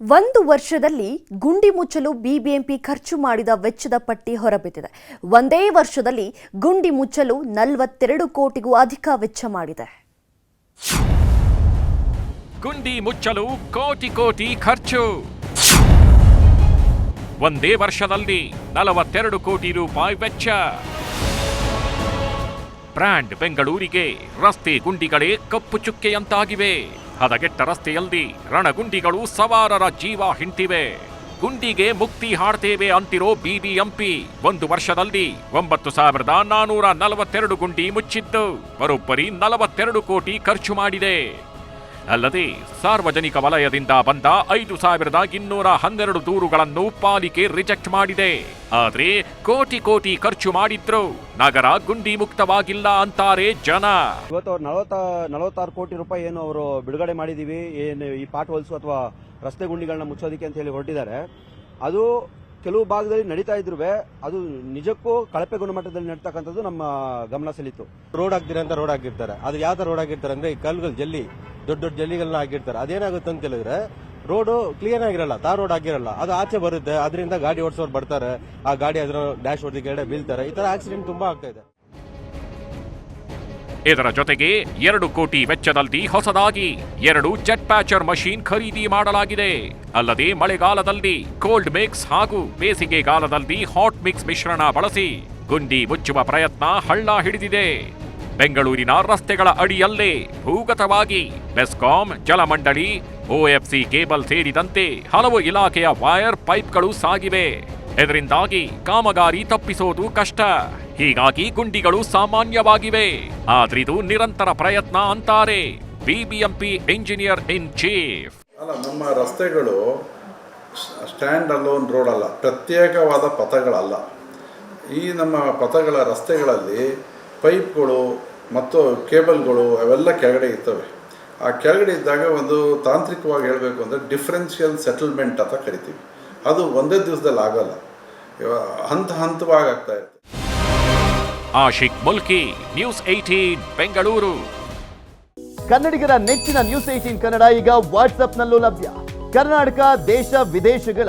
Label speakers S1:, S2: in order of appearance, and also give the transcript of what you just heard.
S1: ಒಂದು ವರ್ಷದಲ್ಲಿ ಗುಂಡಿ ಮುಚ್ಚಲು ಬಿಬಿಎಂಪಿ ಖರ್ಚು ಮಾಡಿದ ವೆಚ್ಚದ ಪಟ್ಟಿ ಹೊರಬಿದ್ದಿದೆ. ಒಂದೇ ವರ್ಷದಲ್ಲಿ ಗುಂಡಿ ಮುಚ್ಚಲು ನಲವತ್ತೆರಡು ಕೋಟಿಗೂ ಅಧಿಕ ವೆಚ್ಚ ಮಾಡಿದೆ.
S2: ಗುಂಡಿ ಮುಚ್ಚಲು ಕೋಟಿ ಕೋಟಿ ಖರ್ಚು. ಒಂದೇ ವರ್ಷದಲ್ಲಿ ನಲವತ್ತೆರಡು ಕೋಟಿ ರೂಪಾಯಿ ವೆಚ್ಚ. ಬ್ರ್ಯಾಂಡ್ ಬೆಂಗಳೂರಿಗೆ ರಸ್ತೆ ಗುಂಡಿಗಳೇ ಕಪ್ಪು ಚುಕ್ಕೆಯಂತಾಗಿವೆ. ಹದಗೆಟ್ಟ ರಸ್ತೆಯಲ್ಲಿ ರಣಗುಂಡಿಗಳು ಸವಾರರ ಜೀವ ಹಿಂಟಿವೆ. ಗುಂಡಿಗೆ ಮುಕ್ತಿ ಹಾಡ್ತೇವೆ ಅಂತಿರೋ ಬಿಬಿಎಂಪಿ. ಒಂದು ವರ್ಷದಲ್ಲಿ ಒಂಬತ್ತು ಸಾವಿರದ ನಾನೂರ ನಲವತ್ತೆರಡು ಗುಂಡಿ ಮುಚ್ಚಿದ್ದು. ಬರೋಬ್ಬರಿ ನಲವತ್ತೆರಡು ಕೋಟಿ ಖರ್ಚು ಮಾಡಿದೆ. ಅಲ್ಲದೆ ಸಾರ್ವಜನಿಕ ವಲಯದಿಂದ ಬಂದ ಐದು ಸಾವಿರದ ಇನ್ನೂರ ಹನ್ನೆರಡು ದೂರುಗಳನ್ನು ಪಾಲಿಕೆ ರಿಜೆಕ್ಟ್ ಮಾಡಿದೆ. ಆದ್ರೆ ಕೋಟಿ ಕೋಟಿ ಖರ್ಚು ಮಾಡಿದ್ರು. ನಗರ ಗುಂಡಿ ಮುಕ್ತವಾಗಿಲ್ಲ ಅಂತಾರೆ ಜನ.
S3: ಇವತ್ತು ಅವ್ರು ನಲವತ್ತ ನಲವತ್ತಾರು ಕೋಟಿ ರೂಪಾಯಿ ಏನು ಅವರು ಬಿಡುಗಡೆ ಮಾಡಿದೀವಿ ಏನು ಈ ಪಾಟ್ ಹೋಲ್ಸು ಅಥವಾ ರಸ್ತೆ ಗುಂಡಿಗಳನ್ನ ಮುಚ್ಚೋದಕ್ಕೆ ಅಂತ ಹೇಳಿ ಹೊರಟಿದ್ದಾರೆ. ಅದು ಕೆಲವು ಭಾಗದಲ್ಲಿ ನಡೀತಾ ಇದ್ರು ಅದು ನಿಜಕ್ಕೂ ಕಳಪೆ ಗುಣಮಟ್ಟದಲ್ಲಿ ನಡೀತಕ್ಕಂಥದ್ದು ನಮ್ಮ ಗಮನ ಸೆಳೀತು
S4: ರೋಡ್ ಹಾಕ್ತೀರಾ ಅಂತ ರೋಡ್ ಆಗಿರ್ತಾರೆ ಅದು ಯಾವ ತರ ರೋಡ್ ಆಗಿರ್ತಾರೆ ಅಂದ್ರೆ ಈ ಕಲ್ಲುಗಳು ಜಲ್ಲಿ ದೊಡ್ಡ ದೊಡ್ಡ ಜಲ್ಲಿಗಳನ್ನ ಹಾಕಿರ್ತಾರೆ. ಅದೇನಾಗುತ್ತೆ ಅಂತ ಹೇಳಿದ್ರೆ ರೋಡ್ ಕ್ಲಿಯರ್ ಆಗಿರಲ್ಲ ತಾರ್ ರೋಡ್ ಆಗಿರಲ್ಲ. ಅದು ಆಚೆ ಬರುತ್ತೆ ಅದರಿಂದ ಗಾಡಿ ಓಡಿಸೋರು ಬರ್ತಾರೆ. ಆ ಗಾಡಿ ಅದರ ಡ್ಯಾಶ್ ಹೊಡೆದ ಕೆಳಗಡೆ ಬೀಳ್ತಾರೆ. ಈ ತರ ಆಕ್ಸಿಡೆಂಟ್ ತುಂಬಾ ಆಗ್ತಾ ಇದೆ.
S2: ಇದರ ಜೊತೆಗೆ ಎರಡು ಕೋಟಿ ವೆಚ್ಚದಲ್ಲಿ ಹೊಸದಾಗಿ ಎರಡು ಜೆಟ್ ಪ್ಯಾಚರ್ ಮಷೀನ್ ಖರೀದಿ ಮಾಡಲಾಗಿದೆ. ಅಲ್ಲದೆ ಮಳೆಗಾಲದಲ್ಲಿ ಕೋಲ್ಡ್ ಮಿಕ್ಸ್ ಹಾಗೂ ಬೇಸಿಗೆಗಾಲದಲ್ಲಿ ಹಾಟ್ ಮಿಕ್ಸ್ ಮಿಶ್ರಣ ಬಳಸಿ ಗುಂಡಿ ಮುಚ್ಚುವ ಪ್ರಯತ್ನ ಹಳ್ಳ ಹಿಡಿದಿದೆ. ಬೆಂಗಳೂರಿನ ರಸ್ತೆಗಳ ಅಡಿಯಲ್ಲೇ ಭೂಗತವಾಗಿ ಬೆಸ್ಕಾಂ, ಜಲಮಂಡಳಿ ಓಎಫ್ಸಿ ಕೇಬಲ್ ಸೇರಿದಂತೆ ಹಲವು ಇಲಾಖೆಯ ವೈರ್ ಪೈಪ್ಗಳು ಸಾಗಿವೆ. ಇದರಿಂದಾಗಿ ಕಾಮಗಾರಿ ತಪ್ಪಿಸೋದು ಕಷ್ಟ. ಹೀಗಾಗಿ ಗುಂಡಿಗಳು ಸಾಮಾನ್ಯವಾಗಿವೆ. ಆದ್ರಿದು ನಿರಂತರ ಪ್ರಯತ್ನ ಅಂತಾರೆ ಬಿಬಿಎಂಪಿ ಇಂಜಿನಿಯರ್ ಇನ್ ಚೀಫ್.
S5: ಅಲ್ಲ, ನಮ್ಮ ರಸ್ತೆಗಳು ಸ್ಟ್ಯಾಂಡ್ ಅಲೋನ್ ರೋಡ್ ಅಲ್ಲ, ಪ್ರತ್ಯೇಕವಾದ ಪಥಗಳಲ್ಲ. ಈ ನಮ್ಮ ಪಥಗಳ ರಸ್ತೆಗಳಲ್ಲಿ ಪೈಪ್ಗಳು ಮತ್ತು ಕೇಬಲ್ಗಳು ಅವೆಲ್ಲ ಕೆಳಗಡೆ ಇರ್ತವೆ. ಆ ಕೆಳಗಡೆ ಇದ್ದಾಗ ಒಂದು ತಾಂತ್ರಿಕವಾಗಿ ಹೇಳಬೇಕು ಅಂದರೆ ಡಿಫ್ರೆನ್ಷಿಯಲ್ ಸೆಟಲ್ಮೆಂಟ್ ಅಂತ ಕರಿತೀವಿ. ಅದು ಒಂದೇ ದಿವಸದಲ್ಲಿ ಆಗಲ್ಲ. ಹಂತ ಹಂತವಾಗಿ ಆಗ್ತಾ ಇರುತ್ತೆ.
S2: Ashik Mulki news eighteen Bengaluru.
S6: ಕನ್ನಡಿಗರ ನೆಚ್ಚಿನ ನ್ಯೂಸ್ ಏಟೀನ್ ಕನ್ನಡ ಈಗ ವಾಟ್ಸ್ಆಪ್ನಲ್ಲೂ ಲಭ್ಯ. ಕರ್ನಾಟಕ ದೇಶ ವಿದೇಶಗಳ